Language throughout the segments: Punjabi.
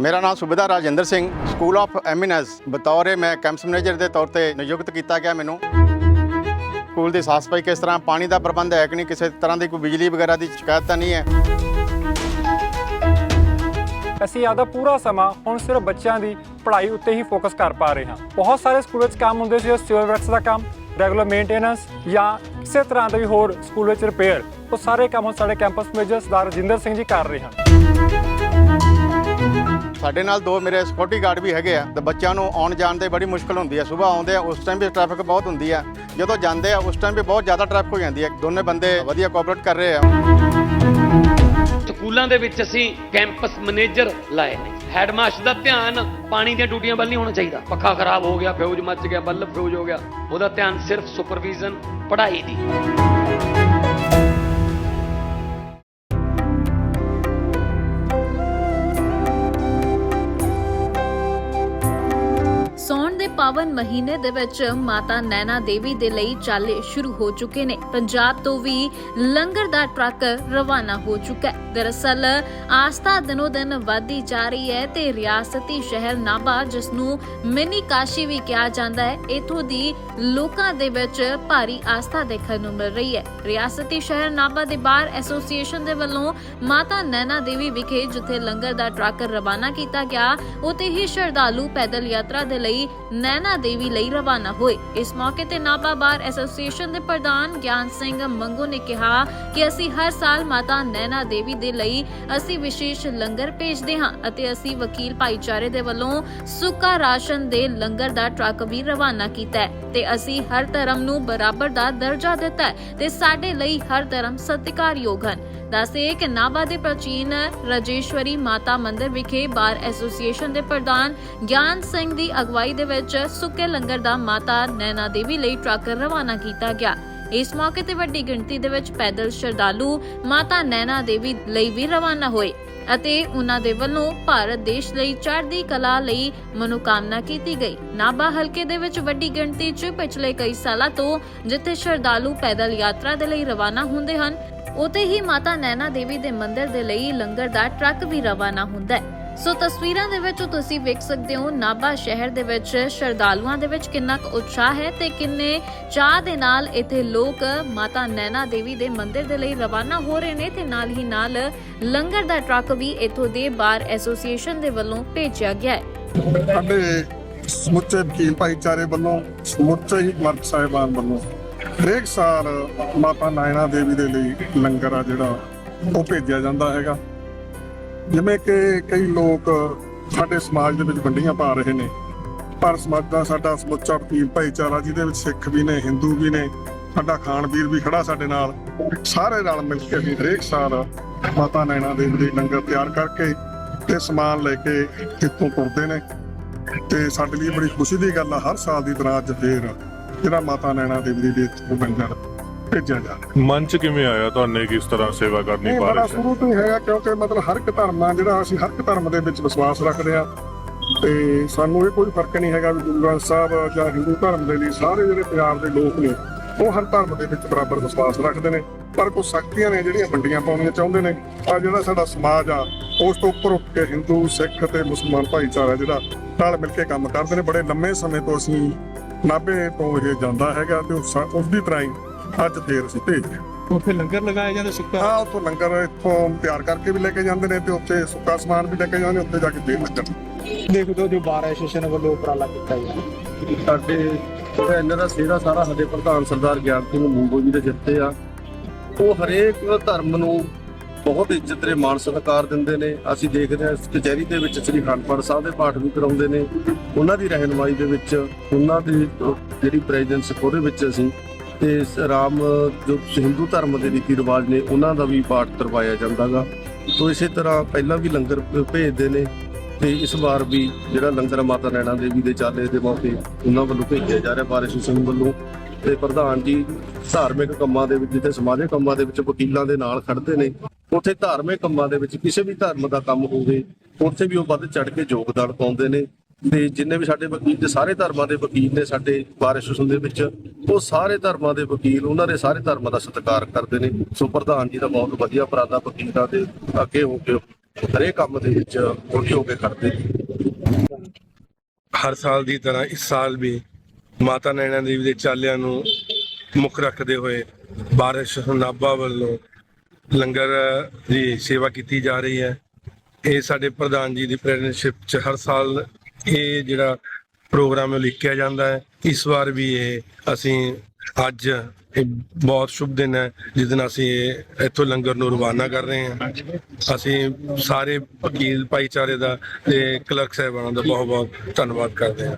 ਮੇਰਾ ਨਾਮ Subedar Rajinder Singh school of eminence ਬਤੌਰ ਮੈਂ ਕੈਂਪਸ ਮੈਨੇਜਰ ਦੇ ਤੌਰ ਤੇ ਨਿਯੁਕਤ ਕੀਤਾ ਗਿਆ ਮੈਨੂੰ। ਸਕੂਲ ਦੀ ਸਾਫ਼ ਸਫ਼ਾਈ ਕਿਸ ਤਰ੍ਹਾਂ, ਪਾਣੀ ਦਾ ਪ੍ਰਬੰਧ ਹੈ ਕਿ ਨਹੀਂ, ਕਿਸੇ ਤਰ੍ਹਾਂ ਦੀ ਕੋਈ ਬਿਜਲੀ ਵਗੈਰਾ ਦੀ ਸ਼ਿਕਾਇਤ ਤਾਂ ਨਹੀਂ ਹੈ। ਅਸੀਂ ਆਪਦਾ ਪੂਰਾ ਸਮਾਂ ਹੁਣ ਸਿਰਫ ਬੱਚਿਆਂ ਦੀ ਪੜ੍ਹਾਈ ਉੱਤੇ ਹੀ ਫੋਕਸ ਕਰ ਪਾ ਰਹੇ ਹਾਂ। ਬਹੁਤ ਸਾਰੇ ਸਕੂਲ ਵਿੱਚ ਕੰਮ ਹੁੰਦੇ ਸੀ ਸਿਵਲ ਵਰਕਸ ਦਾ ਕੰਮ ਰੈਗੂਲਰ ਮੇਨਟੇਨੈਂਸ ਜਾਂ ਕਿਸੇ ਤਰ੍ਹਾਂ ਦਾ ਵੀ ਹੋਰ ਸਕੂਲ ਵਿੱਚ ਰਿਪੇਅਰ ਉਹ ਸਾਰੇ ਕੰਮ ਹੁਣ ਸਾਡੇ ਕੈਂਪਸ ਮੈਨੇਜਰ ਸਰਦਾਰ ਰਜਿੰਦਰ ਸਿੰਘ ਜੀ ਕਰ ਰਹੇ ਹਨ। ਸਾਡੇ ਨਾਲ ਦੋ ਮੇਰੇ ਸਿਕਿਉਰਿਟੀ ਗਾਰਡ ਵੀ ਹੈਗੇ ਆ ਤੇ ਬੱਚਿਆਂ ਨੂੰ ਆਉਣ ਜਾਣ ਦੇ ਬੜੀ ਮੁਸ਼ਕਲ ਹੁੰਦੀ ਹੈ ਸਵੇਰ ਆਉਂਦੇ ਆ, ਉਸ ਟਾਈਮ ਵੀ ਟ੍ਰੈਫਿਕ ਬਹੁਤ ਹੁੰਦੀ ਆ। ਜਦੋਂ ਜਾਂਦੇ ਆ, ਉਸ ਟਾਈਮ ਵੀ ਬਹੁਤ ਜ਼ਿਆਦਾ ਟ੍ਰੈਫਿਕ ਹੋ ਜਾਂਦੀ ਹੈ ਦੋਨੇ ਬੰਦੇ ਵਧੀਆ ਕੋਆਪਰੇਟ ਕਰ ਰਹੇ ਆ। ਸਕੂਲਾਂ ਦੇ ਵਿੱਚ ਅਸੀਂ ਕੈਂਪਸ ਮੈਨੇਜਰ ਲਾਏ ਨੇ। ਹੈਡਮਾਸਟਰ ਦਾ ਧਿਆਨ ਪਾਣੀ ਦੀਆਂ ਟੂਟੀਆਂ ਵੱਲ ਨਹੀਂ ਹੋਣਾ ਚਾਹੀਦਾ। ਪੱਖਾ ਖਰਾਬ ਹੋ ਗਿਆ ਫਿਊਜ਼ ਮੱਚ ਗਿਆ ਬੱਲਬ ਫਿਊਜ਼ ਹੋ ਗਿਆ। ਉਹਦਾ ਧਿਆਨ ਸਿਰਫ ਸੁਪਰਵੀਜ਼ਨ ਪੜ੍ਹਾਈ ਦੀ। ਪਾਵਨ ਮਹੀਨੇ ਦੇ ਵਿੱਚ ਮਾਤਾ ਨੈਣਾ ਦੇਵੀ ਦੇ ਲਈ ਚਾਲੇ ਸ਼ੁਰੂ ਹੋ ਚੁੱਕੇ ਨੇ। ਪੰਜਾਬ ਤੋਂ ਵੀ ਲੰਗਰ ਦਾ ਟਰੱਕ ਰਵਾਨਾ ਹੋ ਚੁੱਕਾ ਹੈ। ਦਰਅਸਲ ਆਸਥਾ ਦਿਨੋ ਦਿਨ ਵਧਦੀ ਜਾ ਰਹੀ ਹੈ ਤੇ ਰਿਆਸਤੀ ਸ਼ਹਿਰ ਨਾਭਾ, ਜਿਸ ਨੂੰ ਮਿਨੀ ਕਾਸ਼ੀ ਵੀ ਕਿਹਾ ਜਾਂਦਾ ਹੈ, ਇਥੋਂ ਦੀ ਲੋਕਾਂ ਦੇ ਵਿੱਚ ਭਾਰੀ ਆਸਥਾ ਦੇਖਣ ਨੂੰ ਮਿਲ ਰਹੀ ਹੈ। ਰਿਆਸਤੀ ਸ਼ਹਿਰ ਨਾਭਾ ਦੇ ਬਾਰ ਐਸੋਸੀਏਸ਼ਨ ਦੇ ਵੱਲੋਂ ਮਾਤਾ ਨੈਣਾ ਦੇਵੀ ਵਿਖੇ ਜਿੱਥੇ ਲੰਗਰ ਦਾ ਟਰੱਕ ਰਵਾਨਾ ਕੀਤਾ ਗਿਆ ਉਤੇ ਹੀ ਸ਼ਰਧਾਲੂ ਪੈਦਲ ਯਾਤਰਾ ਦੇ ਲਈ ਨੈਣਾ ਦੇਵੀ ਲਈ ਰਵਾਨਾ ਹੋਏ। ਇਸ ਮੌਕੇ ਤੇ ਨਾਭਾ ਬਾਰ ਐਸੋਸੀਏਸ਼ਨ ਦੇ ਪ੍ਰਧਾਨ ਗਿਆਨ ਸਿੰਘ ਮੰਗੂ ਨੇ ਕਿਹਾ ਕਿ ਅਸੀਂ ਹਰ ਸਾਲ ਮਾਤਾ ਨੈਣਾ ਦੇਵੀ ਦੇ ਲਈ ਅਸੀਂ ਵਿਸ਼ੇਸ਼ ਲੰਗਰ ਭੇਜਦੇ ਹਾਂ ਅਤੇ ਅਸੀਂ ਵਕੀਲ ਭਾਈਚਾਰੇ ਦੇ ਵੱਲੋਂ ਸੁੱਕਾ ਰਾਸ਼ਨ ਦੇ ਲੰਗਰ ਦਾ ਟਰੱਕ ਵੀ ਰਵਾਨਾ ਕੀਤਾ ਹੈ ਤੇ ਅਸੀਂ ਹਰ ਧਰਮ ਨੂੰ ਬਰਾਬਰ ਦਾ ਦਰਜਾ ਦਿੱਤਾ ਹੈ ਤੇ ਸਾਡੇ ਲਈ ਹਰ ਧਰਮ ਸਤਿਕਾਰਯੋਗ ਹਨ। ਦੱਸੇ ਕਿ ਨਾਭਾ ਦੇ ਪ੍ਰਾਚੀਨ ਰਜੇਸ਼ਵਰੀ ਮਾਤਾ ਮੰਦਿਰ ਵਿਖੇ ਬਾਰ ਐਸੋਸੀਏਸ਼ਨ ਦੇ ਪ੍ਰਧਾਨ ਗਿਆਨ ਸਿੰਘ ਦੀ ਅਗਵਾਈ ਦੇ ਵਿੱਚ ਸੁੱਕੇ ਲੰਗਰ ਦਾ ਮਾਤਾ ਨੈਣਾ ਦੇਵੀ ਲਈ ਟਰੱਕ ਰਵਾਨਾ ਕੀਤਾ ਗਿਆ। ਇਸ ਮੌਕੇ ਤੇ ਵੱਡੀ ਗਿਣਤੀ ਦੇ ਵਿੱਚ ਪੈਦਲ ਸ਼ਰਧਾਲੂ ਮਾਤਾ ਨੈਣਾ ਦੇਵੀ ਲਈ ਵੀ ਰਵਾਨਾ ਹੋਏ ਅਤੇ ਉਹਨਾਂ ਦੇ ਵੱਲੋਂ ਭਾਰਤ ਦੇਸ਼ ਲਈ ਚੜ੍ਹਦੀ ਕਲਾ ਲਈ ਮਨੋਕਾਮਨਾ ਕੀਤੀ ਗਈ। ਨਾਭਾ ਹਲਕੇ ਦੇ ਵਿੱਚ ਵੱਡੀ ਗਿਣਤੀ 'ਚ ਪਿਛਲੇ ਕਈ ਸਾਲਾਂ ਤੋਂ ਜਿੱਥੇ ਸ਼ਰਧਾਲੂ ਪੈਦਲ ਯਾਤਰਾ ਦੇ ਲਈ ਰਵਾਨਾ ਹੁੰਦੇ ਹਨ ਉਤੇ ਹੀ ਮਾਤਾ ਨੈਣਾ ਦੇਵੀ ਦੇ ਮੰਦਿਰ ਦੇ ਲਈ ਲੰਗਰ ਦਾ ਟਰੱਕ ਵੀ ਰਵਾਨਾ ਹੁੰਦਾ ਹੈ। ਸੋ ਤਸਵੀਰਾਂ ਦੇ ਵਿੱਚ ਤੁਸੀਂ ਵੇਖ ਸਕਦੇ ਹੋ ਨਾਭਾ ਸ਼ਹਿਰ ਦੇ ਵਿੱਚ ਸ਼ਰਧਾਲੂਆਂ ਦੇ ਵਿੱਚ ਕਿੰਨਾ ਕੁ ਉਤਸ਼ਾਹ ਹੈ ਤੇ ਕਿੰਨੇ ਚਾਹ ਦੇ ਨਾਲ ਇੱਥੇ ਲੋਕ ਮਾਤਾ ਨੈਣਾ ਦੇਵੀ ਦੇ ਮੰਦਿਰ ਦੇ ਲਈ ਰਵਾਨਾ ਹੋ ਰਹੇ ਨੇ ਤੇ ਨਾਲ ਹੀ ਨਾਲ ਲੰਗਰ ਦਾ ਟਰੱਕ ਵੀ ਇੱਥੋਂ ਦੇ ਬਾਰ ਐਸੋਸੀਏਸ਼ਨ ਦੇ ਵੱਲੋਂ ਭੇਜਿਆ ਗਿਆ ਹੈ। ਸਾਡੇ ਸਮੁੱਚੇ ਵਕੀਲ ਭਾਈਚਾਰੇ ਵੱਲੋਂ, ਸਮੁੱਚੇ ਹੀ ਮਰਦ ਸਾਹਿਬਾਨ ਵੱਲੋਂ ਹਰੇਕ ਸਾਲ ਮਾਤਾ ਨਾਇਣਾ ਦੇਵੀ ਦੇ ਲਈ ਲੰਗਰ ਆ ਜਿਹੜਾ ਉਹ ਭੇਜਿਆ ਜਾਂਦਾ ਹੈਗਾ। ਜਿਵੇਂ ਕਿ ਕਈ ਲੋਕ ਸਾਡੇ ਸਮਾਜ ਦੇ ਵਿੱਚ ਵੰਡੀਆਂ ਪਾ ਰਹੇ ਨੇ, ਪਰ ਸਮਾਜ ਦਾ ਸਾਡਾ ਸਮੁੱਚਾ ਵਕੀਲ ਭਾਈਚਾਰਾ ਜਿਹਦੇ ਵਿੱਚ ਸਿੱਖ ਵੀ ਨੇ, ਹਿੰਦੂ ਵੀ ਨੇ, ਸਾਡਾ ਖਾਨ ਵੀਰ ਵੀ ਖੜਾ ਸਾਡੇ ਨਾਲ, ਸਾਰੇ ਨਾਲ ਮਿਲ ਕੇ ਅਸੀਂ ਹਰੇਕ ਸਾਲ ਮਾਤਾ ਨੈਣਾ ਦੇਵੀ ਦੇ ਲੰਗਰ ਤਿਆਰ ਕਰਕੇ ਤੇ ਸਮਾਨ ਲੈ ਕੇ ਇੱਥੋਂ ਤੁਰਦੇ ਨੇ। ਤੇ ਸਾਡੇ ਲਈ ਬੜੀ ਖੁਸ਼ੀ ਦੀ ਗੱਲ ਆ, ਹਰ ਸਾਲ ਦੀ ਤਰ੍ਹਾਂ ਅੱਜ ਫੇਰ ਜਿਹੜਾ ਮਾਤਾ ਨੈਣਾ ਦੇਵੀ ਦੇ ਇੱਥੋਂ ਲੰਗਰ ਭੇਜਿਆ ਜਾ ਰਿਹਾ ਮਨ ਚ ਕਿਵੇਂ ਆਇਆ ਤੁਹਾਨੂੰ ਕਿਸ ਤਰ੍ਹਾਂ ਸੇਵਾ ਕਰਨੀ ਇਹ ਪਾ ਬੜਾ ਸ਼ੁਰੂ ਤੋਂ ਹੀ ਹੈਗਾ ਕਿਉਂਕਿ ਮਤਲਬ ਹਰ ਇੱਕ ਧਰਮ ਆ ਜਿਹੜਾ ਅਸੀਂ ਹਰ ਇੱਕ ਧਰਮ ਦੇ ਵਿੱਚ ਵਿਸ਼ਵਾਸ ਰੱਖਦੇ ਆ। ਤੇ ਸਾਨੂੰ ਇਹ ਕੋਈ ਫ਼ਰਕ ਨਹੀਂ ਹੈਗਾ ਵੀ ਗੁਰੂ ਗ੍ਰੰਥ ਸਾਹਿਬ ਜਾਂ ਹਿੰਦੂ ਧਰਮ ਦੇ ਲਈ ਸਾਰੇ ਜਿਹੜੇ ਪੰਜਾਬ ਦੇ ਲੋਕ ਨੇ ਉਹ ਹਰ ਧਰਮ ਦੇ ਵਿੱਚ ਬਰਾਬਰ ਵਿਸ਼ਵਾਸ ਰੱਖਦੇ ਨੇ। ਪਰ ਕੁਝ ਸ਼ਕਤੀਆਂ ਨੇ ਜਿਹੜੀਆਂ ਵੰਡੀਆਂ ਪਾਉਣੀਆਂ ਚਾਹੁੰਦੇ ਨੇ। ਆ ਜਿਹੜਾ ਸਾਡਾ ਸਮਾਜ ਆ ਉਸ ਤੋਂ ਉੱਪਰ ਉੱਠ ਕੇ ਹਿੰਦੂ ਸਿੱਖ ਤੇ ਮੁਸਲਮਾਨ ਭਾਈਚਾਰਾ ਜਿਹੜਾ ਨਾਲ ਮਿਲ ਕੇ ਕੰਮ ਕਰਦੇ ਨੇ। ਬੜੇ ਲੰਮੇ ਸਮੇਂ ਤੋਂ ਅਸੀਂ ਨਾਭੇ ਤੋਂ ਇਹ ਜਾਂਦਾ ਹੈਗਾ ਤੇ ਉਸ ਉਸ ਦੀ ਤਰ੍ਹਾਂ ਹੀ ਅੱਜ ਫੇਰ ਅਸੀਂ ਭੇਜ ਰਹੇ ਹਾਂ ਉੱਥੇ ਲੰਗਰ ਲਗਾਇਆ ਜਾਂਦਾ ਸੁੱਕਾ? ਹਾਂ ਉੱਥੋਂ ਲੰਗਰ ਇੱਥੋਂ ਤਿਆਰ ਕਰਕੇ ਵੀ ਲੈ ਕੇ ਜਾਂਦੇ ਨੇ ਤੇ ਉੱਥੇ ਸੁੱਕਾ ਸਮਾਨ ਵੀ ਲੈ ਕੇ ਜਾਂਦੇ ਉੱਥੇ ਜਾ ਕੇ ਫੇਰ ਲੱਗਣ ਦੇਖਦੇ ਹੋ ਜੋ ਬਾਰ ਐਸੋਸੀਏਸ਼ਨ ਵੱਲੋਂ ਉਪਰਾਲਾ ਕੀਤਾ ਗਿਆ। ਸਾਡੇ ਇਹਨਾਂ ਦਾ ਸਿਹਰਾ ਸਾਰਾ ਸਾਡੇ ਪ੍ਰਧਾਨ ਸਰਦਾਰ ਗਿਆਨ ਸਿੰਘ ਮੁੰਗੋ ਜੀ ਦੇ ਜਿੱਤੇ ਆ। ਉਹ ਹਰੇਕ ਧਰਮ ਨੂੰ ਬਹੁਤ ਇੱਜ਼ਤ ਤੇ ਮਾਣ ਸਤਿਕਾਰ ਦਿੰਦੇ ਨੇ। ਅਸੀਂ ਦੇਖਦੇ ਹਾਂ ਇਸ ਕਚਹਿਰੀ ਦੇ ਵਿੱਚ ਸ੍ਰੀ ਅਖੰਡਪੁਰ ਸਾਹਿਬ ਦੇ ਪਾਠ ਵੀ ਕਰਾਉਂਦੇ ਨੇ। ਉਹਨਾਂ ਦੀ ਰਹਿਨਮਾਈ ਦੇ ਵਿੱਚ ਉਹਨਾਂ ਦੀ ਜਿਹੜੀ ਪ੍ਰੈਜ਼ੈਂਸ ਉਹਦੇ ਵਿੱਚ ਅਸੀਂ ਤੇ ਰਾਮ, ਜੋ ਹਿੰਦੂ ਧਰਮ ਦੇ ਰੀਤੀ ਰਿਵਾਜ ਨੇ, ਉਹਨਾਂ ਦਾ ਵੀ ਪਾਠ ਕਰਵਾਇਆ ਜਾਂਦਾਗਾ। ਤੋਂ ਇਸੇ ਤਰ੍ਹਾਂ ਪਹਿਲਾਂ ਵੀ ਲੰਗਰ ਭੇਜਦੇ ਨੇ, ਤੇ ਇਸ ਵਾਰ ਵੀ ਜਿਹੜਾ ਲੰਗਰ ਮਾਤਾ ਨੈਣਾ ਦੇਵੀ ਦੇ ਚਾਲੇ ਦੇ ਮੌਕੇ ਉਹਨਾਂ ਵੱਲੋਂ ਭੇਜਿਆ ਜਾ ਰਿਹਾ, ਬਾਰਿਸ਼ ਸਿੰਘ ਵੱਲੋਂ। ਤੇ ਪ੍ਰਧਾਨ ਜੀ ਧਾਰਮਿਕ ਕੰਮਾਂ ਦੇ ਵਿੱਚ, ਜਿੱਥੇ ਸਮਾਜਿਕ ਕੰਮਾਂ ਦੇ ਵਿੱਚ ਵਕੀਲਾਂ ਦੇ ਨਾਲ ਖੜਦੇ ਨੇ, ਉੱਥੇ ਧਾਰਮਿਕ ਕੰਮਾਂ ਦੇ ਵਿੱਚ ਕਿਸੇ ਵੀ ਧਰਮ ਦਾ ਕੰਮ ਹੋਵੇ, ਉੱਥੇ ਵੀ ਉਹ ਵੱਧ ਚੜ ਕੇ ਯੋਗਦਾਨ ਪਾਉਂਦੇ ਨੇ। ਤੇ ਜਿੰਨੇ ਵੀ ਸਾਡੇ ਵਕੀਲ ਤੇ ਸਾਰੇ ਧਰਮਾਂ ਦੇ ਵਕੀਲ ਨੇ ਸਾਡੇ ਬਾਰਿਸ਼ ਦੇ ਵਿੱਚ, ਉਹ ਸਾਰੇ ਧਰਮਾਂ ਦੇ ਵਕੀਲ, ਉਹਨਾਂ ਦੇ ਸਾਰੇ ਧਰਮਾਂ ਦਾ ਸਤਿਕਾਰ ਕਰਦੇ ਨੇ। ਸੋ ਪ੍ਰਧਾਨ ਜੀ ਦਾ ਬਹੁਤ ਵਧੀਆ ਉਪਰਾਲਾ ਵਕੀਲਾਂ ਦੇ ਅੱਗੇ ਹੋ ਕੇ ਹਰੇਕ ਕੰਮ ਦੇ ਵਿੱਚ ਮੁੱਖ ਹੋ ਕੇ ਕਰਦੇ ਹਰ ਸਾਲ ਦੀ ਤਰ੍ਹਾਂ ਇਸ ਸਾਲ ਵੀ ਮਾਤਾ ਨੈਣਾ ਦੇਵੀ ਦੇ ਚਾਲਿਆਂ ਨੂੰ ਮੁੱਖ ਰੱਖਦੇ ਹੋਏ ਬਾਰਿਸ਼ ਨਾਭਾ ਵੱਲੋਂ ਲੰਗਰ ਦੀ ਸੇਵਾ ਕੀਤੀ ਜਾ ਰਹੀ ਹੈ। ਇਹ ਸਾਡੇ ਪ੍ਰਧਾਨ ਜੀ ਦੀ ਪ੍ਰੈਜ਼ੀਡੈਂਟਸ਼ਿਪ ਚ ਹਰ ਸਾਲ ਇਹ ਜਿਹੜਾ ਪ੍ਰੋਗਰਾਮ ਲਿਖਿਆ ਜਾਂਦਾ ਹੈ ਇਸ ਵਾਰ ਵੀ ਇਹ ਅਸੀਂ ਅੱਜ ਇਹ ਬਹੁਤ ਸ਼ੁਭ ਦਿਨ ਹੈ ਜਿਸ ਦਿਨ ਅਸੀਂ ਇੱਥੋਂ ਲੰਗਰ ਨੂੰ ਰਵਾਨਾ ਕਰ ਰਹੇ ਹਾਂ। ਅਸੀਂ ਸਾਰੇ ਵਕੀਲ ਭਾਈਚਾਰੇ ਦਾ ਤੇ ਕਲਰਕ ਸਾਹਿਬਾਨਾਂ ਦਾ ਬਹੁਤ ਬਹੁਤ ਧੰਨਵਾਦ ਕਰਦੇ ਹਾਂ।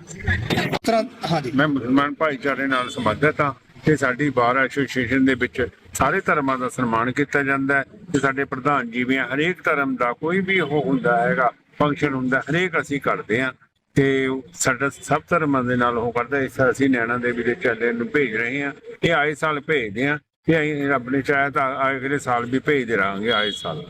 ਹਾਂਜੀ। ਮੈਂ ਮੁਸਲਮਾਨ ਭਾਈਚਾਰੇ ਨਾਲ ਸੰਬੰਧਿਤ ਹਾਂ ਤੇ ਸਾਡੀ ਬਾਰ ਐਸੋਸੀਏਸ਼ਨ ਦੇ ਵਿੱਚ ਸਾਰੇ ਧਰਮਾਂ ਦਾ ਸਨਮਾਨ ਕੀਤਾ ਜਾਂਦਾ ਹੈ ਤੇ ਸਾਡੇ ਪ੍ਰਧਾਨ ਜੀ ਵੀ ਹਰੇਕ ਧਰਮ ਦਾ ਕੋਈ ਵੀ ਉਹ ਹੁੰਦਾ ਹੈਗਾ ਫੰਕਸ਼ਨ ਹੁੰਦਾ ਹਰੇਕ ਅਸੀਂ ਕਰਦੇ ਹਾਂ। ਤੇ ਸਾਡਾ ਸਭ ਧਰਮਾਂ ਦੇ ਨਾਲ ਉਹ ਕਰਦਾ ਇਸ ਤਰ੍ਹਾਂ ਅਸੀਂ ਨੈਣਾ ਦੇਵੀ ਦੇ ਚੱਲੇ ਨੂੰ ਭੇਜ ਰਹੇ ਹਾਂ। ਇਹ ਆਏ ਸਾਲ ਭੇਜਦੇ ਹਾਂ ਤੇ ਅਸੀਂ ਰੱਬ ਨੇ ਚਾਹਿਆ ਤਾਂ ਅਗਲੇ ਸਾਲ ਵੀ ਭੇਜਦੇ ਰਹਾਂਗੇ, ਆਏ ਸਾਲ।